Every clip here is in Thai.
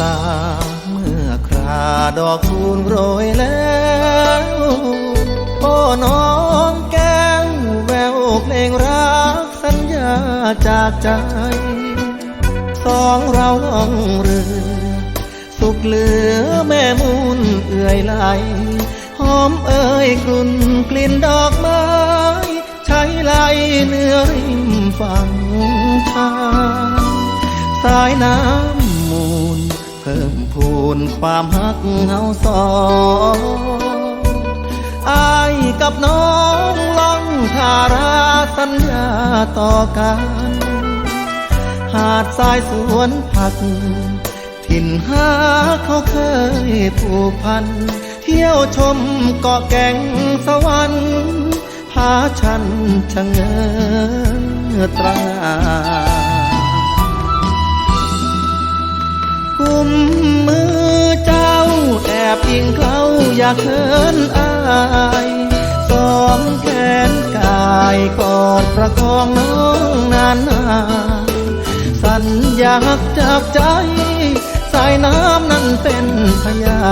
ตา เมื่อคลาดอกคูณโรยแล้วโอ้น้องแก้วแววเพลงรักสัญญาจากใจ สองเราล่องเรือ สุขเหลือแม่มูลเอื่อยไหลหอมเอ่ยกลุ่นกลิ่นดอกไม้ใช้ไหลเนื้อริมฝั่งทางสายน้ำ นความฮักเฮาสองอายกับน้องล่องทาราสัญญาต่อกัน หาดทรายสวนผัก ถิ่นหาเขาเคยผูกพัน เที่ยวชมเกาะแก่งสวรรค์พาฉันชะเงอตรา แอบยิงเขาอย่าเขินอายสองแขนกายกอดประคองน้องนานนาสัญญาจากใจ สายน้ำนั้นเป็นพยา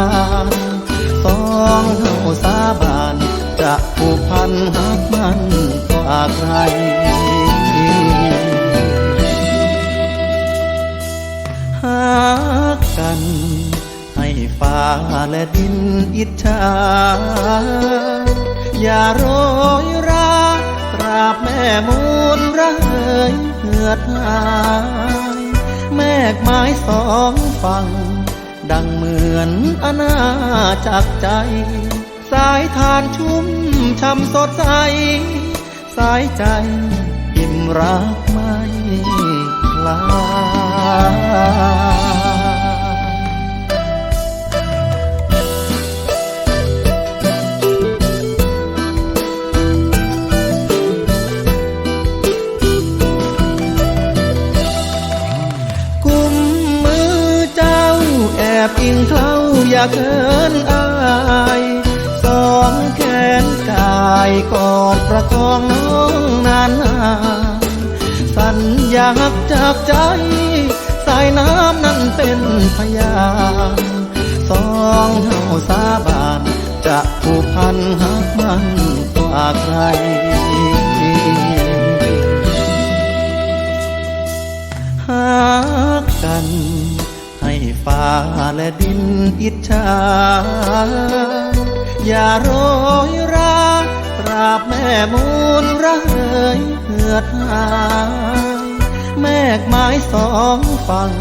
นสองเฮาสาบานจะผูกพันหักมันกว่าใครหากัน ฟ้าและดินอิจฉาอย่าโรยราตราบแม่มูลระเหยเหือดหายแมกไม้สองฝั่ง ดังเหมือนอาณาจักใจ สายทานชุ่มช่ำสดใส สายใจอิ่มรักไม่คลา บอิงเขาอย่าเขินอายสองแขนกายกอดประคองน้องนานนานสัญญาจากใจ สายน้ำนั้นเป็นพยานสองเฮาสาบานจะผูกพันหักมันกว่าใคร และดินอิจฉาอย่าโรยราตราบแม่มูลระเหยเหือดหายแมกไม้สองฝั่ง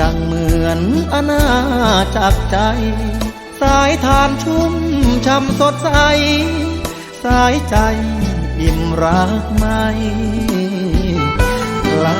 ดังเหมือนอาณาจักใจ สายทานชุ่มช่ำสดใส สายใจอิ่มรักไม่ลา